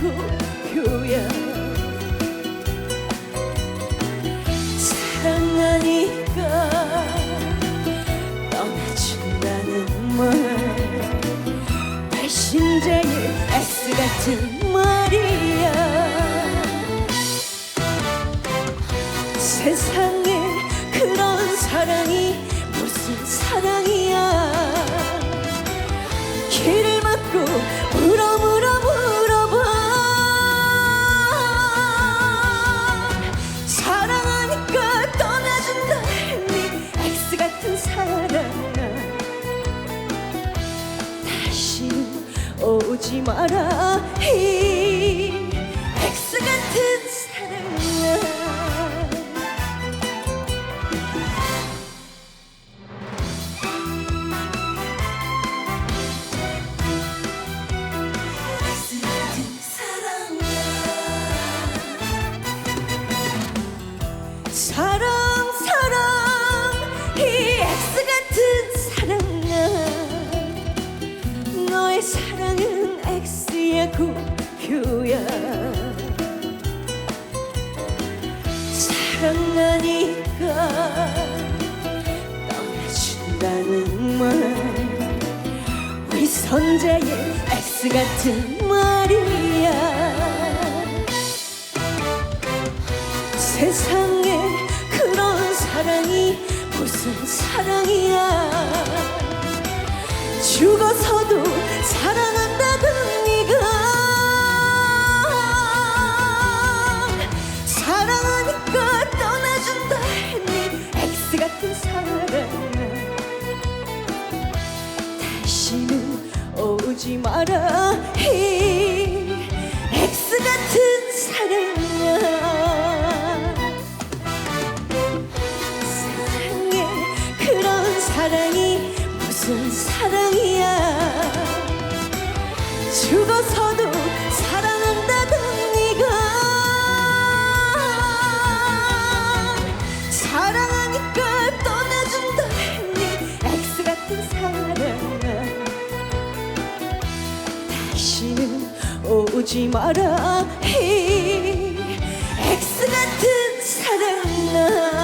고교야 사랑하니까 떠나준다는 말. 배신자의 X 같은 오지 마라. 이 X 같은 X의 고교야 사랑하니까 떠나준다는 말. 위선자의 X 같은 말이야. 세상에 그런 사랑이 무슨 사랑이야? 죽어서도 같은 사랑 다시는 오지 마라. 이 X 같은 사랑아 사랑해 그런 사랑이 무슨 사랑이야. 죽어서도 사랑아 다시는 오지 마라. 엑스 같은 사랑아